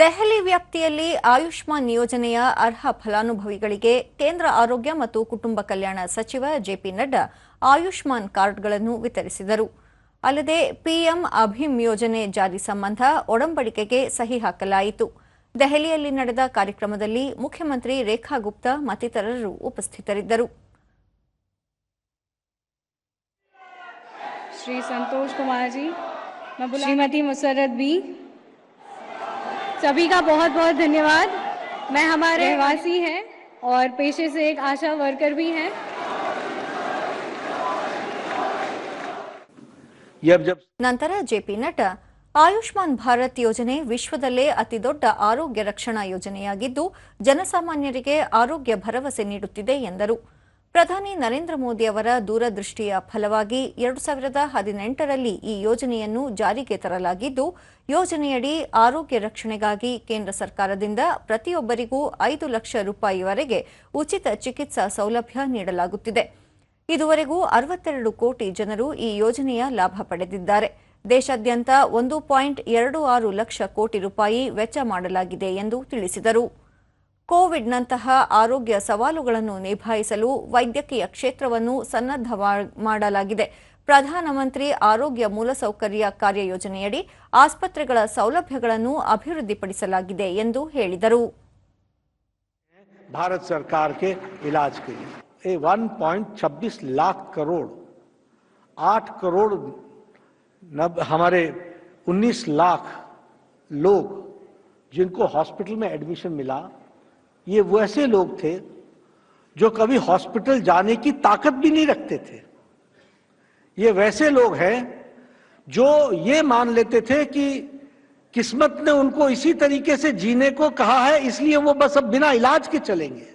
ದೆಹಲಿ ವ್ಯಾಪ್ತಿಯಲ್ಲಿ ಆಯುಷ್ಮಾನ್ ಯೋಜನೆಯ ಅರ್ಹ ಫಲಾನುಭವಿಗಳಿಗೆ ಕೇಂದ್ರ ಆರೋಗ್ಯ ಮತ್ತು ಕುಟುಂಬ ಕಲ್ಯಾಣ ಸಚಿವ ಜೆಪಿ ನಡ್ಡಾ ಆಯುಷ್ಮಾನ್ ಕಾರ್ಡ್ಗಳನ್ನು ವಿತರಿಸಿದರು. ಅಲ್ಲದೆ ಪಿಎಂ ಅಭಿಮ್ ಯೋಜನೆ ಜಾರಿ ಸಂಬಂಧ ಒಡಂಬಡಿಕೆಗೆ ಸಹಿ ಹಾಕಲಾಯಿತು. ದೆಹಲಿಯಲ್ಲಿ ನಡೆದ ಕಾರ್ಯಕ್ರಮದಲ್ಲಿ ಮುಖ್ಯಮಂತ್ರಿ ರೇಖಾ ಗುಪ್ತಾ ಮತ್ತಿತರರು ಉಪಸ್ಥಿತರಿದ್ದರು. ಶ್ರೀ ಸಂತೋಷ್ ಕುಮಾರ್ ಜಿ, ಶ್ರೀಮತಿ ಮುಸರತ್ ಬಿ सभी का बहुत बहुत धन्यवाद मैं हमारे रहवासी हैं और पेशे से एक आशा वर्कर भी हैं ये अब जब ನಂತರ ಜೆಪಿ ನಡ್ಡಾ ಆಯುಷ್ಮಾನ್ ಭಾರತ್ ಯೋಜನೆ ವಿಶ್ವದಲ್ಲೇ ಅತಿದೊಡ್ಡ ಆರೋಗ್ಯ ರಕ್ಷಣಾ ಯೋಜನೆಯಾಗಿದ್ದು ಜನಸಾಮಾನ್ಯರಿಗೆ ಆರೋಗ್ಯ ಭರವಸೆ ನೀಡುತ್ತಿದೆ ಎಂದರು ಪ್ರಧಾನಿ ನರೇಂದ್ರ ಮೋದಿ ಅವರ ದೂರದೃಷ್ಟಿಯ ಫಲವಾಗಿ ಎರಡು ಸಾವಿರದ ಹದಿನೆಂಟರಲ್ಲಿ ಈ ಯೋಜನೆಯನ್ನು ಜಾರಿಗೆ ತರಲಾಗಿದ್ದು, ಯೋಜನೆಯಡಿ ಆರೋಗ್ಯ ರಕ್ಷಣೆಗಾಗಿ ಕೇಂದ್ರ ಸರ್ಕಾರದಿಂದ ಪ್ರತಿಯೊಬ್ಬರಿಗೂ ಐದು ಲಕ್ಷ ರೂಪಾಯಿವರೆಗೆ ಉಚಿತ ಚಿಕಿತ್ಸಾ ಸೌಲಭ್ಯ ನೀಡಲಾಗುತ್ತಿದೆ. ಇದುವರೆಗೂ ಅರವತ್ತೆರಡು ಕೋಟಿ ಜನರು ಈ ಯೋಜನೆಯ ಲಾಭ ಪಡೆದಿದ್ದಾರೆ. ದೇಶಾದ್ಯಂತ ಒಂದು ಪಾಯಿಂಟ್ ಎರಡು ಆರು ಲಕ್ಷ ಕೋಟಿ ರೂಪಾಯಿ ವೆಚ್ಚ ಮಾಡಲಾಗಿದೆ ಎಂದು ತಿಳಿಸಿದರು. ಕೋವಿಡ್ನಂತಹ ಆರೋಗ್ಯ ಸವಾಲುಗಳನ್ನು ನಿಭಾಯಿಸಲು ವೈದ್ಯಕೀಯ ಕ್ಷೇತ್ರವನ್ನು ಸನ್ನದ್ಧ ಮಾಡಲಾಗಿದೆ ಪ್ರಧಾನಮಂತ್ರಿ ಆರೋಗ್ಯ ಮೂಲಸೌಕರ್ಯ ಕಾರ್ಯಯೋಜನೆಯಡಿ ಆಸ್ಪತ್ರೆಗಳ ಸೌಲಭ್ಯಗಳನ್ನು ಅಭಿವೃದ್ಧಿಪಡಿಸಲಾಗಿದೆ ಎಂದು ಹೇಳಿದರು भारत सरकार के इलाज के लिए ये 1.26 लाख करोड़ 8 करोड़ नब हमारे 19 लाख लोग जिनको हॉस्पिटल में एडमिशन मिला ये वैसे लोग थे जो कभी हॉस्पिटल जाने की ताकत भी नहीं रखते थे। ये वैसे लोग हैं जो ये मान लेते थे कि किस्मत ने उनको इसी तरीके से जीने को कहा है, इसलिए वो बस अब बिना इलाज के चलेंगे।